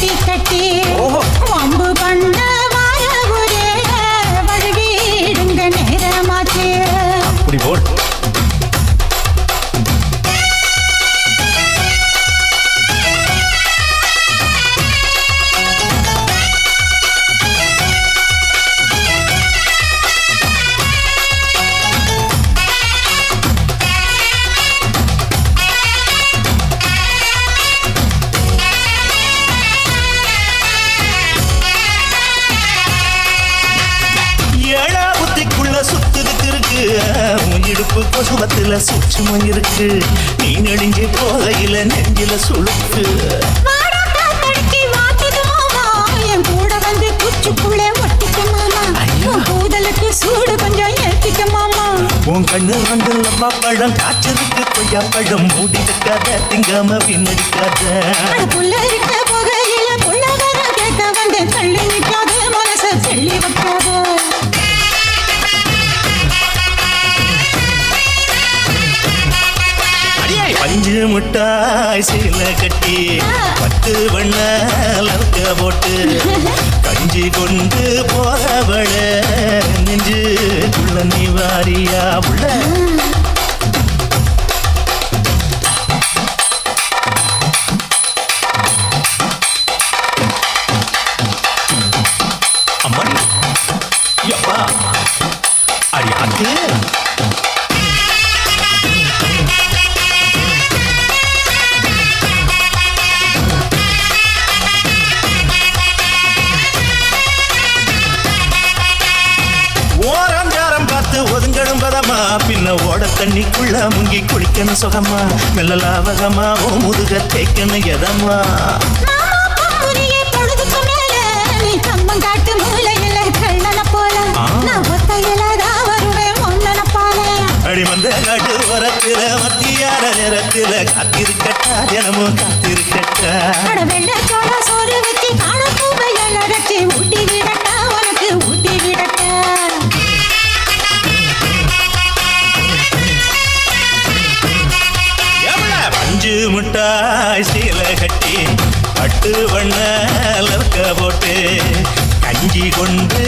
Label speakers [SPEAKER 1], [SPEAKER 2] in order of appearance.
[SPEAKER 1] கட்டி
[SPEAKER 2] ஓஹோ.
[SPEAKER 1] வம்பு பண்ண வார ஒரே நேரமாச்சு
[SPEAKER 2] அப்படி போல் இடுப்பு கொசுவத்துல சூட்சமம் இருக்கு. நீ நெடுஞ்சு போகையில நெஞ்சில சுழுக்கு
[SPEAKER 1] சூடு கொஞ்சம் ஏத்திக்க மாமா.
[SPEAKER 2] உன் கண்ணு வந்து நம்ம பழம் காய்ச்சதுக்கு கொய்யா பழம். மூடி வைக்காத திங்காம பின்னடிக்காத.
[SPEAKER 1] புள்ள இருக்க
[SPEAKER 2] அஞ்சு முட்டாய் சீல கட்டி பத்து வண்ண லவுக்க போட்டு கஞ்சி கொண்டு போறவள நெஞ்சுக்குள்ள நீ வாரியா உள்ள? தண்ணிக்குள்ள முங்கி குளிக்கணும் சுகமா மெல்ல லாவகமா ஓ முதுக தேய்க்கணும் எதமா
[SPEAKER 1] மாமா
[SPEAKER 2] காட்டு வரத்தில நேரத்தில காத்திருக்கட்டா தினமும் காத்திருக்கட்டா.
[SPEAKER 1] அட சோறு வச்சு காண பூவையில் நடத்தி ஊட்டி விடட்டா
[SPEAKER 2] பஞ்சு முட்டாய் சீல கட்டி பட்டு வண்ண போட்டு கஞ்சி கொண்டு